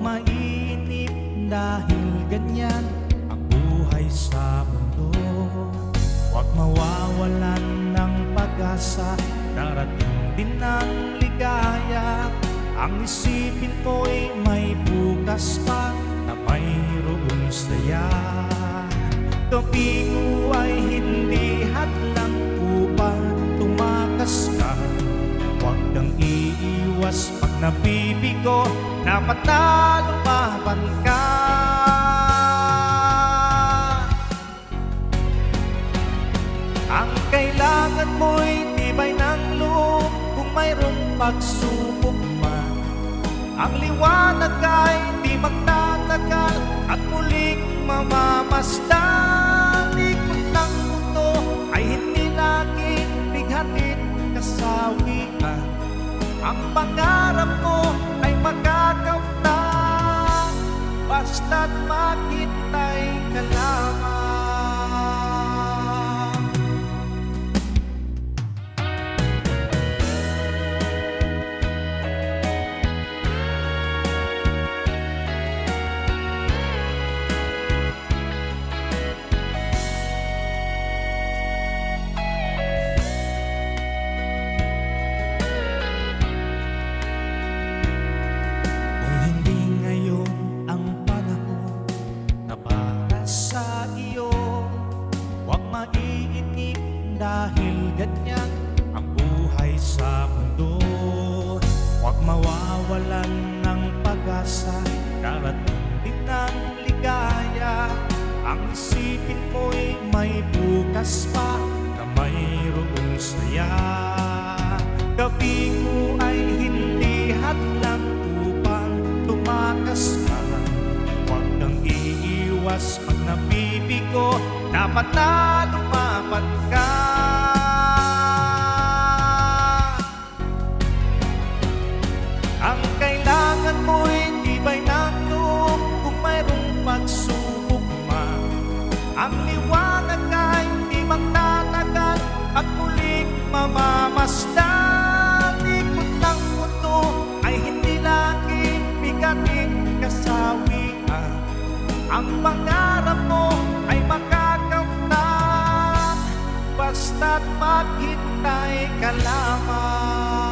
mainip dahil ganyan ang buhay sa mundo. Huwag mawawalan ng pag-asa Darating din ang ligaya. Ang isipin mo'y may bukas pa Na mayroong saya. Gabi nabibigo na lumaban ka? Ang kailangan mo'y tibay ng loob Kung mayroong pagsubok man. Ang liwanag ay Ang pangarap mo ay makakaunta Basta't maghintay ka lamang Maiinip dahil ganyan ang buhay sa mundo. Huwag mawawalan ng pag-asa Darating din ang ligaya. Ang isipin mo'y may bukas pa Na mayroong saya. Gabi ko ay hindi hadlang upang tumakas ka. Huwag kang iiwas pag nabibigo Dapat na lumapat ka. Ang kailangan mo'y tibay ng loob Kung mayroong pagsubok man Ang liwanag ay di magtatagal At muling mamamasdan. Ikot ay hindi laging bigating kasawian. Ang pangarap Basta't maghintay ka lamang